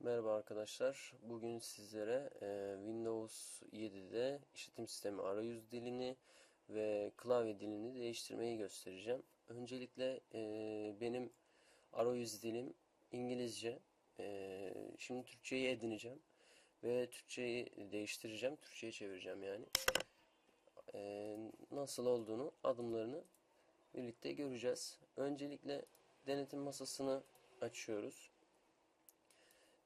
Merhaba arkadaşlar. Bugün sizlere e, Windows 7'de işletim sistemi arayüz dilini ve klavye dilini değiştirmeyi göstereceğim. Öncelikle e, benim arayüz dilim İngilizce. E, şimdi Türkçeyi edineceğim ve Türkçeyi değiştireceğim. Türkçe'ye çevireceğim yani. E, nasıl olduğunu, adımlarını birlikte göreceğiz. Öncelikle denetim masasını açıyoruz.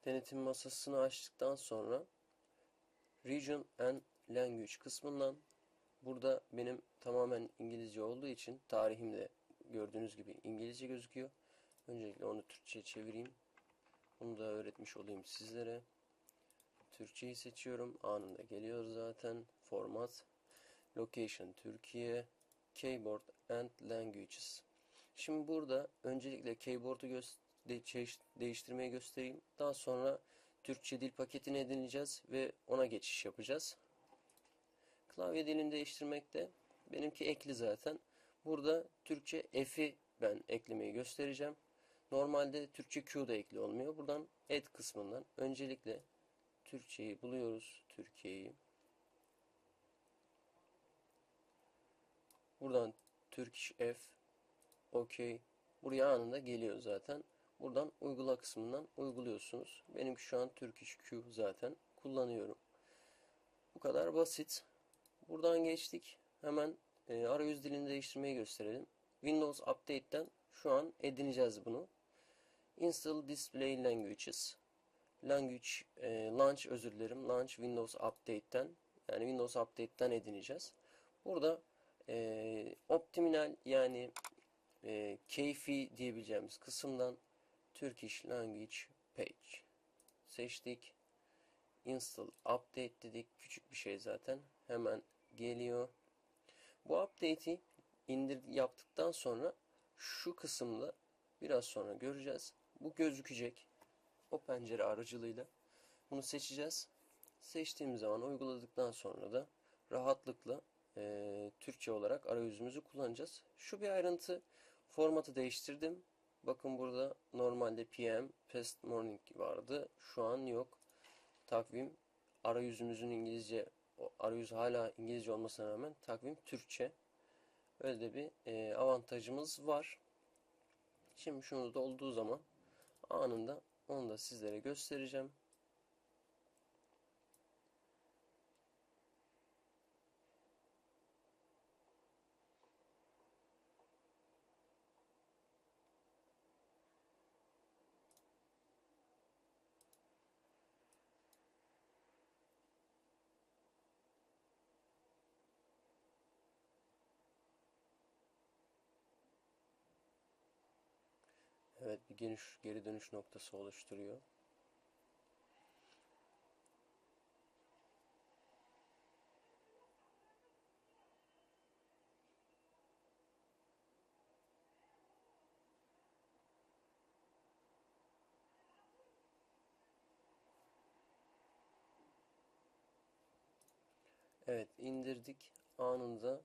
Denetim masasını açtıktan sonra Region and Language kısmından burada benim tamamen İngilizce olduğu için tarihim de gördüğünüz gibi İngilizce gözüküyor. Öncelikle onu Türkçe'ye çevireyim. Bunu da öğretmiş olayım sizlere. Türkçeyi seçiyorum. Anında geliyor zaten. Format. Location Türkiye. Keyboard and Languages. Şimdi burada öncelikle keyboard'u de değiştirmeyi göstereyim. Daha sonra Türkçe dil paketini edineceğiz ve ona geçiş yapacağız. Klavye dilini değiştirmekte benimki ekli zaten. Burada Türkçe F'i ben eklemeyi göstereceğim. Normalde Türkçe Q da ekli olmuyor. Buradan Add kısmından öncelikle Türkçeyi buluyoruz. Türkiye'yi. Buradan Turkish F OK. Buraya anında geliyor zaten. Buradan uygula kısmından uyguluyorsunuz. Benimki şu an Turkish Q zaten kullanıyorum. Bu kadar basit. Buradan geçtik. Hemen e, arayüz dilini değiştirmeyi gösterelim. Windows Update'ten şu an edineceğiz bunu. Install Display Languages. Language, e, Launch özür dilerim. Launch Windows Update'ten yani Windows Update'ten edineceğiz. Burada e, optimal yani e, keyfi diyebileceğimiz kısımdan Turkish Language Page seçtik. Install Update dedik. Küçük bir şey zaten. Hemen geliyor. Bu update'i indir yaptıktan sonra şu kısımda biraz sonra göreceğiz. Bu gözükecek. O pencere aracılığıyla. Bunu seçeceğiz. Seçtiğimiz zaman uyguladıktan sonra da rahatlıkla e, Türkçe olarak arayüzümüzü kullanacağız. Şu bir ayrıntı. Formatı değiştirdim. Bakın burada normalde PM, past morning vardı. Şu an yok. Takvim arayüzümüzün İngilizce arayüz hala İngilizce olmasına rağmen takvim Türkçe. Öyle de bir e, avantajımız var. Şimdi şunu da olduğu zaman anında onu da sizlere göstereceğim. Evet bir geniş geri dönüş noktası oluşturuyor. Evet indirdik. Anında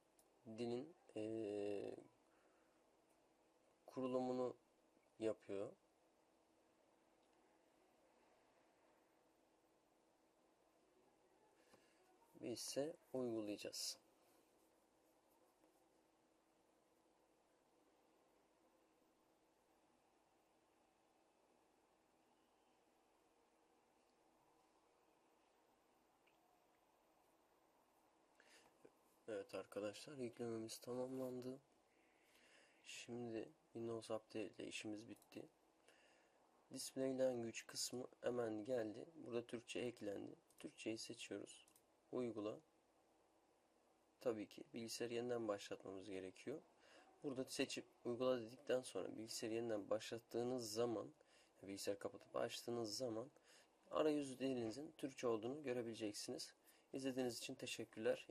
dilin ee, kurulumunu yapıyor. Biz ise uygulayacağız. Evet arkadaşlar yüklememiz tamamlandı. Şimdi Windows Update ile işimiz bitti. Display Language kısmı hemen geldi. Burada Türkçe eklendi. Türkçeyi seçiyoruz. Uygula. Tabii ki bilgisayarı yeniden başlatmamız gerekiyor. Burada seçip uygula dedikten sonra bilgisayarı yeniden başlattığınız zaman bilgisayar kapatıp açtığınız zaman arayüz dilinizin Türkçe olduğunu görebileceksiniz. İzlediğiniz için teşekkürler.